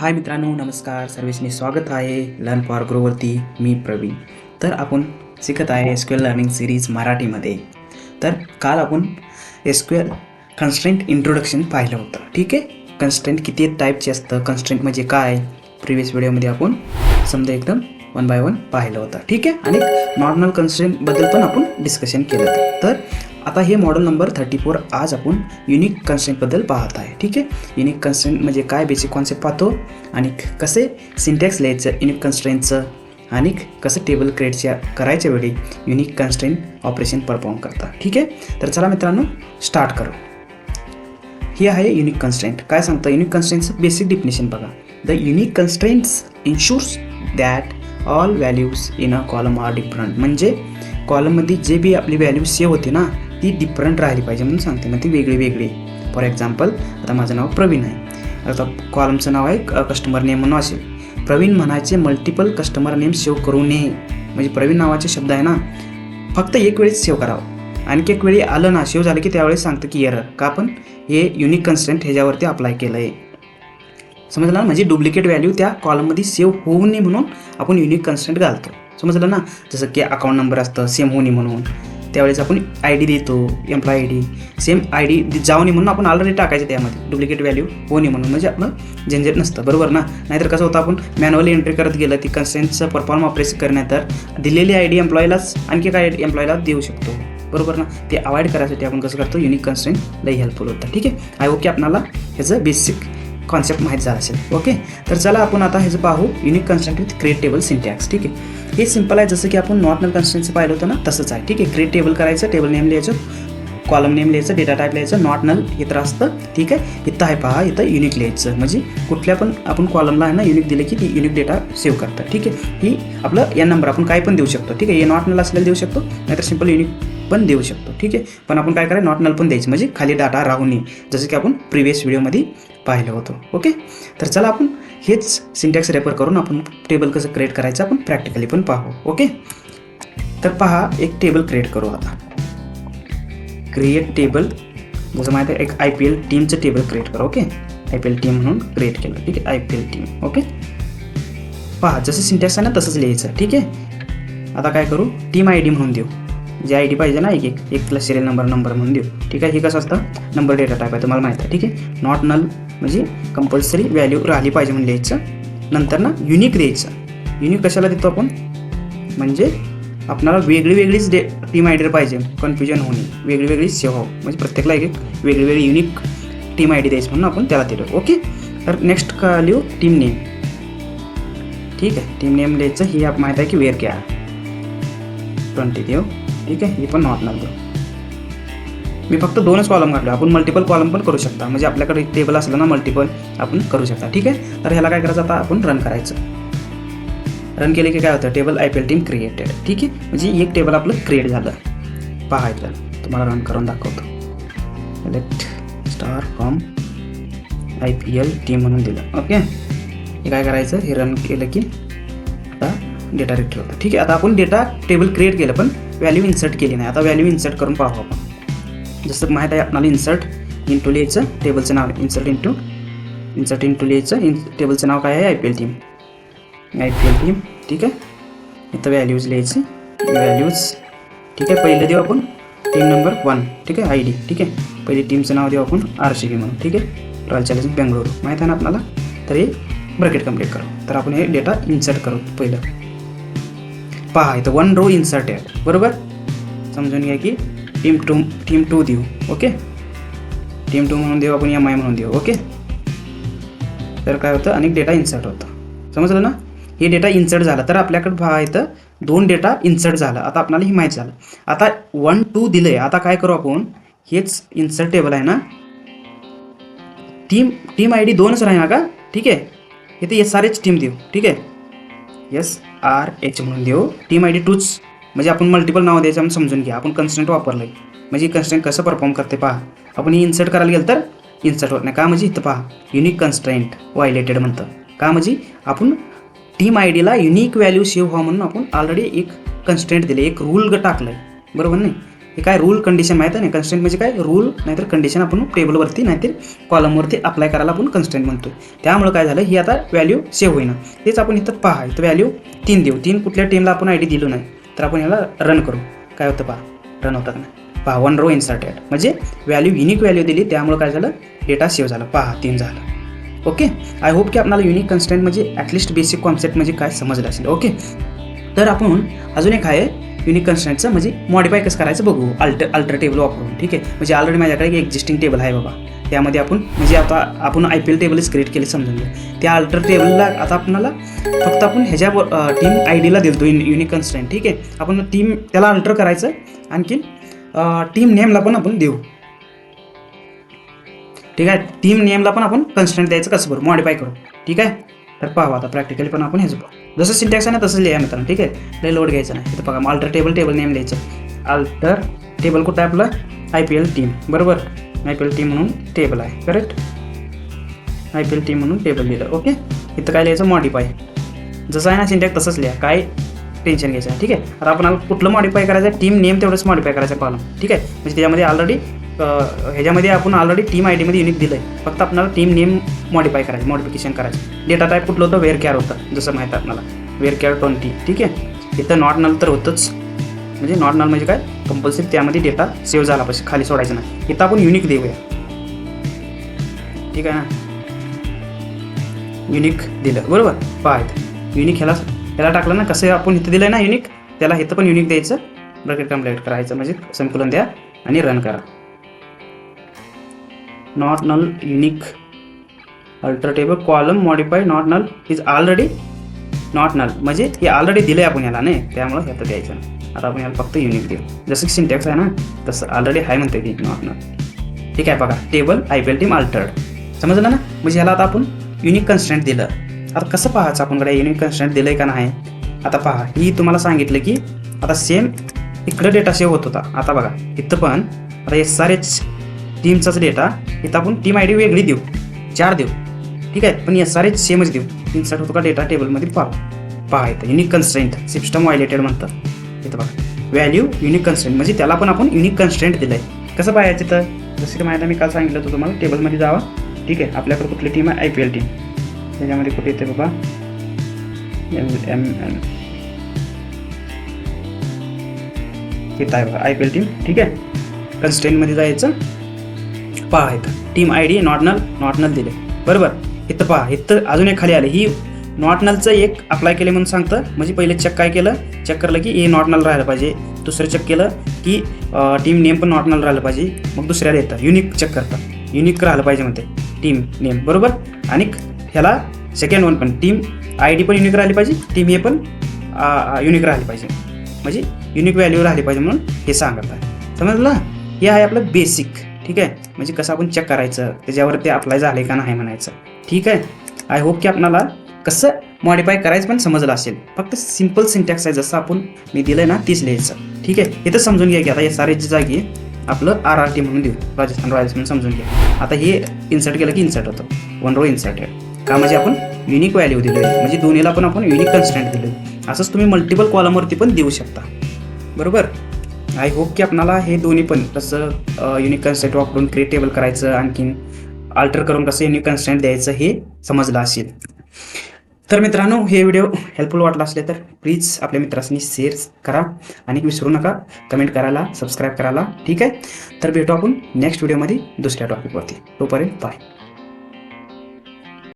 हाय मित्रांनो नमस्कार. सर्विसनी स्वागत आहे लर्न फॉर ग्रोवरती मी प्रवीण. तर आपण शिकत आहे S Q L learning series मराठीमध्ये. तर काल आपण एस क्यू एल इंट्रोडक्शन पाहिलं होतं. ठीक आहे? कन्स्टंट किती टाईपचे असतं. कन्स्टंट म्हणजे काय? प्रिव्हियस व्हिडिओमध्ये आपण समजा एकदम वन बाय वन पाहिलं होतं. ठीक आहे? आणि नॉर्मल कन्स्टंटबद्दल पण आपण डिस्कशन केलं होतं. तर आता हे मॉडेल नंबर थर्टी फोर आज आपण युनिक कन्स्ट्रेंटबद्दल पाहत आहे. ठीक आहे? युनिक कन्सेंट म्हणजे काय? बेसिक कॉन्सेप्ट पाहतो. आणि कसे सिंटॅक्स लिहायचं युनिक कन्स्ट्रेंटचं आणि कसं टेबल क्रिएटच्या करायच्या वेळी युनिक कन्स्ट्रेंट ऑपरेशन परफॉर्म करता. ठीक आहे? तर चला मित्रांनो स्टार्ट करू. हे आहे युनिक कन्स्ट्रेंट काय सांगतं? युनिक कन्स्ट्रेंटचं बेसिक डिफिनेशन बघा. The unique constraints ensures that all values in a column are different म्हणजे कॉलममध्ये जे बी आपली व्हॅल्यू सेव्ह होते ना ती डिफरंट राहिली पाहिजे म्हणून सांगते. मग ती वेगळी वेगळी. फॉर एक्झाम्पल आता माझं नाव प्रवीण आहे. आता कॉलमचं नाव आहे कस्टमर नेम म्हणून असेल. प्रवीण म्हणायचे मल्टिपल कस्टमर नेम सेव्ह करू नये. म्हणजे प्रवीण नावाचे शब्द आहे ना फक्त एक वेळेस सेव्ह करावं. आणखी एक वेळी आलं ना सेव्ह झालं की त्यावेळेस सांगतं की एरर का पण? हे युनिक कन्स्टंट ह्याच्यावरती अप्लाय केलं आहे समजलं ना? म्हणजे डुप्लिकेट व्हॅल्यू त्या कॉलममध्ये सेव्ह होऊ नये म्हणून आपण युनिक कन्स्टंट घालतो. समजलं ना? जसं की अकाउंट नंबर असतं सेम होऊ नये म्हणून. त्यावेळेस आपण आय डी देतो employee I D same I D जाऊ नये म्हणून आपण ऑलरेडी टाकायचं त्यामध्ये. डुप्लिकेट व्हॅल्यू होऊ म्हणून. म्हणजे आपलं झंझट नसतं. बरोबर ना? नाहीतर कसं होतं आपण मॅन्युअली एंट्री करत गेलं ती कन्सेंटचं परफॉर्म ऑपरेशन करण्यातर दिलेली आय डी एम्प्लॉयलाच आणखी काय एम्प्लॉयला देऊ शकतो. बरोबर ना? ते अवॉइड करायसाठी आपण कसं करतो? युनिक कन्स्टेंट लई हेल्पफुल होतं. ठीक आहे? आय ओके आपणाला ह्याचं बेसिक कॉन्सेप्ट माहीत झाला असेल. ओके तर चला आपण आता ह्याचं पाहू unique constant with create table syntax ठीक आहे? हे सिंपल आहे जसं की आपण नॉर्मल कन्स्टंटचं पाहिलं होतं ना तसंच आहे. ठीक आहे? क्रिएट टेबल करायचं टेबल नेम लिहायचं. कॉलम नेम लिहायचं डेटा टाईप लिहायचं नॉट नल इथं असतं. ठीक आहे? इथं आहे पहा इथं युनिक लिहायचं. म्हणजे कुठल्या पण आपण कॉलमला आहे ना युनिक दिलं की ती युनिक डेटा सेव्ह करतात ठीक आहे? ही आपलं या नंबर आपण काय पण देऊ शकतो. ठीक आहे? हे नॉट नल असलेलं देऊ शकतो नाहीतर सिंपल युनिक पण देऊ शकतो. ठीक आहे? पण आपण काय करायचं? नॉट नल पण द्यायचं. म्हणजे खाली डाटा राहू नये. जसं की आपण प्रिव्हियस व्हिडिओमध्ये पाहिलं होतं. ओके तर चला आपण हेच सिंटॅक्स रेफर करून आपण टेबल कसं क्रिएट करायचं आपण प्रॅक्टिकली पण पाहू. ओके तर पहा एक टेबल क्रिएट करू आता. क्रिएट टेबल जसं माहिती आहे एक आय पी एल टीमचं टेबल क्रिएट करा okay I P L team म्हणून क्रिएट केलं ठीक आहे? I P L team okay पहा जसं सिंटॅक्स आहे ना तसंच लिहायचं ठीक आहे? आता काय करू? टीम आय डी म्हणून देऊ. जे आय डी पाहिजे ना एक एक एक प्लस सिरियल नंबर नंबर म्हणून देऊ. ठीक आहे? हे कसं असतं? नंबर डेटा टाईप आहे तुम्हाला माहिती आहे ठीक आहे? नॉट नल म्हणजे कंपल्सरी व्हॅल्यू राहिली पाहिजे म्हणून लिहायचं. नंतर ना युनिक द्यायचं. युनिक कशाला देतो आपण? म्हणजे आपणाला वेगळी वेगळीच डे टीम आय डी पाहिजे कन्फ्युजन होणे वेगळी वेगळी सेवा हो म्हणजे प्रत्येकला एक एक वेगळी वेगळी युनिक टीम आय डी द्यायची म्हणून आपण त्याला दिलं ओके तर नेक्स्ट का लिहू? टीम नेम ठीक आहे. टीम नेम द्यायचं. ही आप माहीत आहे की वेअर क्या? ट्वेंटी देऊ ठीक आहे? ही पण नॉर्मल देऊ मी फक्त दोनच कॉलम काढलो. आपण मल्टिपल कॉलम पण करू शकता. म्हणजे आपल्याकडे टेबल असलं ना मल्टिपल आपण करू शकता. ठीक आहे? तर ह्याला काय करायचं? आता आपण रन करायचं. रन केले की काय होतं? Table I P L team created ठीक आहे? म्हणजे एक टेबल आपलं क्रिएट झालं. पाहायचं. तुम्हाला रन करून दाखवतो. Let start from I P L team म्हणून दिलं. ओके हे काय करायचं? हे रन केलं की आता डेटा रिट्री होतं. ठीक आहे? आता आपण डेटा टेबल क्रिएट केलं पण व्हॅल्यू इन्सर्ट केली नाही. आता व्हॅल्यू इन्सर्ट करून पाहू आपण. जसं माहीत आहे आपल्याला इन्सर्ट इंटू लिहायचं. टेबलचं नाव इन्सर्ट इंटू इन्सर्ट इंटू लिहायचं. इन टेबलचं नाव काय आहे? I P L team I P L team ठीक आहे? इथं व्हॅल्यूज लिहायची. व्हॅल्यूज ठीक आहे? पहिलं देऊ आपण टीम नंबर वन ठीक आहे? आय डी ठीक आहे? पहिली टीमचं नाव देऊ आपण आर सी बी म्हणून ठीक आहे? रॉयल चॅलेंज बेंगळुरू माहीत आहे ना आपल्याला? तर हे ब्रॅकेट कंप्लीट करू. तर आपण हे डेटा इन्सर्ट करू पहिलं. पहा इथं वन रो इन्सर्ट आहे. बरोबर? समजून घ्या की टीम टू टीम टू देऊ ओके? टीम टू म्हणून देऊ आपण एम आय म्हणून देऊ ओके? तर काय होतं? अनेक डेटा इन्सर्ट होतं. समजलं ना? हे डेटा इन्सर्ट झाला. तर आपल्याकडे पहा इथं दोन डेटा इन्सर्ट झाला. आता आपल्याला हे माहीत झालं. आता वन टू दिलं आहे आता काय करू आपण? हेच इन्सर्ट टेबल आहे ना? टीम टीम आय डी दोनच राहील का ठीक आहे? इथे एस आर एच टीम देऊ. ठीक आहे? एस आर एच म्हणून देऊ. टीम आय डी टूच म्हणजे आपण मल्टिपल नाव द्यायचं म्हणून समजून घ्या. आपण कन्स्टंट वापरलं आहे म्हणजे कन्स्टंट कसं परफॉर्म करते पहा. आपण इन्सर्ट करायला गेलं तर इन्सर्ट होत नाही. का म्हणजे इथं पहा. युनिक कन्स्टंट वायलेटेड म्हणतं. का म्हणजे? आपण टीम आय डीला युनिक व्हॅल्यू सेव्ह व्हा म्हणून आपण ऑलरेडी एक कन्स्टेंट दिले. एक रूल ग टाकलं आहे बरोबर नाही? हे काय रूल कंडिशन माहीत आहे? ना कन्स्टेंट म्हणजे काय? रूल नाहीतर कंडिशन आपण टेबलवरती नाहीतर कॉलमवरती अप्लाय करायला आपण कन्स्टेंट म्हणतो. त्यामुळे काय झालं? ही आता व्हॅल्यू सेव्ह होईना. तेच आपण इथं पहा. इथं व्हॅल्यू तीन देऊ. तीन कुठल्या टीमला आपण आय डी दिलो नाही तर आपण याला रन करू. काय होतं पहा? रन होतात ना. पहा वन रो इन्सर्टेड म्हणजे व्हॅल्यू युनिक व्हॅल्यू दिली. त्यामुळे काय झालं? डेटा सेव्ह झाला. पहा तीन झालं. ओके? आय होप की आपल्याला युनिक कन्स्टंट म्हणजे ॲटलिस्ट बेसिक कॉन्सेप्ट म्हणजे काय समजलं असेल. ओके? तर आपण अजून एक आहे युनिक कन्स्टंटचं म्हणजे मॉडिफाय कसं करायचं बघू. अल्टर अल्टर टेबल वापरून ठीक आहे? म्हणजे ऑलरेडी माझ्याकडे एक एक्झिस्टिंग टेबल आहे बाबा. त्यामध्ये आपण म्हणजे आता आपण आय पी एल टेबलच क्रिएट केले समजून घ्या. त्या अल्टर टेबलला आता आपणाला फक्त आपण ह्याच्या टीम आय डीला देतो युनिक कन्स्टंट ठीक आहे? आपण टीम त्याला अल्टर करायचं आणखीन टीम नेमला पण आपण देऊ. ठीक आहे? टीम नेमला पण आपण कन्स्टंट द्यायचं कसं बरं? मॉडिफाय करू. ठीक आहे? तर पाहू आता प्रॅक्टिकली पण आपण हेच पाहू जसं सिंटॅक्स आहे ना तसं लिहा मित्रांनो. ठीक आहे? लय लोड घ्यायचं नाही. तर बघा अल्टर टेबल टेबल नेम द्यायचं अल्टर टेबल कुठं आहे आपलं? आय पी एल टीम बरोबर? आय पी एल टीम म्हणून टेबल आहे. Correct I P L team म्हणून टेबल लिहिलं. ओके इथं काय लिहायचं? मॉडिफाय जसं आहे ना सिंटॅक्स तसंच लिहा. काय टेन्शन घ्यायचं आहे ठीक आहे? आता आपण कुठलं मॉडिफाय करायचं? टीम नेम तेवढंच मॉडिफाय करायचं पाहून ठीक आहे? म्हणजे त्याच्यामध्ये ऑलरेडी ह्याच्यामध्ये आपण ऑलरेडी टीम आय डीमध्ये युनिक दिलं आहे फक्त आपल्याला टीम नेम मॉडिफाय करायचं मॉडिफिकेशन करायचं. डेटा टाईप कुठलं होतं? वेअर केअर होतं जसं माहीत आहे आपल्याला. वेअर केअर ट्वेंटी ठीक आहे? इथं नॉट नल तर होतंच. म्हणजे नॉट नल म्हणजे काय? कंपल्सरी त्यामध्ये डेटा सेव्ह झाला पाहिजे खाली सोडायचं नाही. इथं आपण युनिक देऊया. ठीक आहे ना? युनिक दिलं. बरोबर? पाहत युनिक ह्याला ह्याला टाकलं ना कसं आपण इथं दिलं ना युनिक त्याला इथं पण युनिक द्यायचं. ब्रॅकेट कंप्लीट करायचं म्हणजे संकुलन द्या आणि रन करा. Not null unique alter table column modify not null is already not null म्हणजे हे ऑलरेडी दिलं आहे आपण याला नाही? त्यामुळं ह्यात द्यायचं नाही. आता आपण याला फक्त युनिक देऊ. जसं की सिंटॅक्स आहे ना तसं ऑलरेडी आहे म्हणते ती नॉट नल ठीक आहे बघा. Table I P L team altered समजलं ना? म्हणजे ह्याला आता आपण युनिक कन्स्टंट दिलं. आता कसं पाहायचं आपणकडे? युनिक कन्स्टंट दिलं आहे का नाही? आता पहा. ही तुम्हाला सांगितलं की आता सेम इकडं डेटा सेव्ह होत होता. आता बघा. इथं पण आता एस आर एच टीमचाच डेटा इथं आपण टीम आय डी वेगळी देऊ चार देऊ. ठीक आहे? पण एस सारे सेमच देऊ. इन्सर्ट होतो का डेटा टेबलमध्ये पाहू पहा इथं युनिक कन्स्ट्रेंट सिस्टम वायलेटेड म्हणतात. इथं बघा. व्हॅल्यू युनिक कन्स्ट्रेंट म्हणजे त्याला पण आपण युनिक कन्स्ट्रेंट दिलं आहे कसं पाहायचं तर जसं की माहिती मी काल सांगितलं होतं तुम्हाला टेबलमध्ये जावा. ठीक आहे? आपल्याकडे कुठली टीम आहे? आय पी एल टीम त्याच्यामध्ये कुठे येते बाबा? एम एम एम इथं आहे बघा आय पी एल टीम ठीक आहे? कन्स्टेंटमध्ये जायचं. पहा इथं. Team I D not null not null दिले बरोबर? इथं पहा इथं अजून एक खाली आलं. ही नॉट नलचं एक अप्लाय केले म्हणून सांगतं. म्हणजे पहिले चेक काय केलं? चेक करलं की हे नॉट नल राहिलं पाहिजे. दुसरं चेक केलं की टीम नेम पण नॉट नल राहिलं पाहिजे. मग दुसऱ्याला येतं. युनिक चेक करतं युनिक राहिलं पाहिजे म्हणते. टीम नेम बरोबर? आणि ह्याला सेकंड वन पण. टीम आय डी पण युनिक राहिली पाहिजे. टीम हे पण युनिक राहिली पाहिजे. म्हणजे युनिक व्हॅल्यू राहिली पाहिजे म्हणून हे सांगत आहे समजलं? हे आहे आपलं बेसिक ठीक आहे? म्हणजे कसं आपण चेक करायचं? त्याच्यावर ते अप्लाय झालं का नाही म्हणायचं. ठीक आहे? आय होप की आपणाला कसं मॉडिफाय करायचं पण समजलं असेल. फक्त सिंपल सिंटॅक्स आहे जसं आपण मी दिलं ना तीच लिहायचं. ठीक आहे? इथं समजून घ्या की आता एस आर जागी आपलं आर आर टी म्हणून देऊ. राजस्थान रॉयल्स म्हणून समजून घ्या. आता हे इन्सर्ट केलं की इन्सर्ट होतं. वन रो इन्सर्ट का म्हणजे आपण युनिक व्हॅल्यू दिली म्हणजे दोन्हीला पण आपण युनिक कन्स्टंट दिलं असंच तुम्ही मल्टिपल कॉलमवरती पण देऊ शकता. बरोबर? आय होप की आपणाला हे दोन्ही पण कसं युनिक कन्स्टंट वापरून क्रिएटेबल करायचं आणखीन अल्टर करून कसं युनिक कन्स्टंट द्यायचं हे समजलं असेल. तर मित्रांनो हे व्हिडिओ हेल्पफुल वाटला असले तर प्लीज आपल्या मित्रांनी शेअर करा आणि विसरू नका. कमेंट करायला सबस्क्राईब करायला ठीक आहे? तर भेटू आपण नेक्स्ट व्हिडिओमध्ये दुसऱ्या टॉपिकवरती तोपर्यंत बाय